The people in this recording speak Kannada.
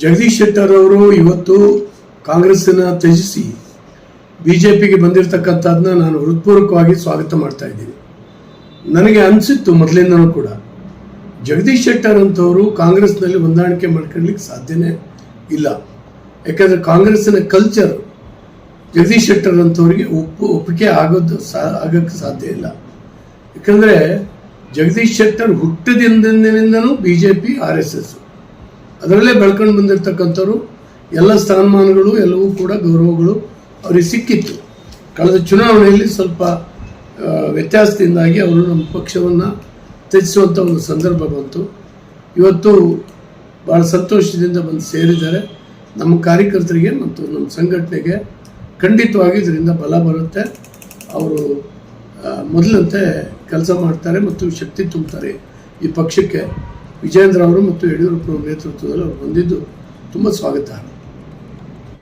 ಜಗದೀಶ್ ಶೆಟ್ಟರ್ ಅವರು ಇವತ್ತು ಕಾಂಗ್ರೆಸ್ಸನ್ನು ತ್ಯಜಿಸಿ ಬಿ ಜೆ ಪಿಗೆ ಬಂದಿರತಕ್ಕಂಥದ್ದನ್ನ ನಾನು ಹೃತ್ಪೂರ್ವಕವಾಗಿ ಸ್ವಾಗತ ಮಾಡ್ತಾ ಇದ್ದೀನಿ. ನನಗೆ ಅನಿಸಿತ್ತು ಮೊದಲಿಂದನೂ ಕೂಡ, ಜಗದೀಶ್ ಶೆಟ್ಟರ್ ಅಂತವರು ಕಾಂಗ್ರೆಸ್ನಲ್ಲಿ ಹೊಂದಾಣಿಕೆ ಮಾಡ್ಕೊಳ್ಳಿಕ್ಕೆ ಸಾಧ್ಯನೇ ಇಲ್ಲ. ಯಾಕಂದರೆ ಕಾಂಗ್ರೆಸ್ಸಿನ ಕಲ್ಚರ್ ಜಗದೀಶ್ ಶೆಟ್ಟರ್ ಅಂತವರಿಗೆ ಒಪ್ಪು, ಒಪ್ಪಿಗೆ ಆಗೋದು ಸಾ, ಆಗೋಕ್ಕೆ ಸಾಧ್ಯ ಇಲ್ಲ. ಯಾಕಂದರೆ Jagadish Shettar ಹುಟ್ಟಿದಿಂದಿನಿಂದನೂ B J P R S S ಅದರಲ್ಲೇ ಬೆಳ್ಕೊಂಡು ಬಂದಿರತಕ್ಕಂಥವ್ರು ಎಲ್ಲ ಸ್ಥಾನಮಾನಗಳು, ಎಲ್ಲವೂ ಕೂಡ ಗೌರವಗಳು ಅವರಿಗೆ ಸಿಕ್ಕಿತ್ತು. ಕಳೆದ ಚುನಾವಣೆಯಲ್ಲಿ ಸ್ವಲ್ಪ ವ್ಯತ್ಯಾಸದಿಂದಾಗಿ ಅವರು ನಮ್ಮ ಪಕ್ಷವನ್ನು ತ್ಯಜಿಸುವಂಥ ಒಂದು ಸಂದರ್ಭ ಬಂತು. ಇವತ್ತು ಭಾಳ ಸಂತೋಷದಿಂದ ಬಂದು ಸೇರಿದ್ದಾರೆ. ನಮ್ಮ ಕಾರ್ಯಕರ್ತರಿಗೆ ಮತ್ತು ನಮ್ಮ ಸಂಘಟನೆಗೆ ಖಂಡಿತವಾಗಿ ಇದರಿಂದ ಬಲ ಬರುತ್ತೆ. ಅವರು ಮೊದಲಂತೆ ಕೆಲಸ ಮಾಡ್ತಾರೆ ಮತ್ತು ಶಕ್ತಿ ತುಂಬುತ್ತಾರೆ ಈ ಪಕ್ಷಕ್ಕೆ. ವಿಜೇಂದ್ರ ಅವರು ಮತ್ತು ಯಡಿಯೂರಪ್ಪ ನೇತೃತ್ವದಲ್ಲಿ ಅವರು ಬಂದಿದ್ದು ತುಂಬ ಸ್ವಾಗತ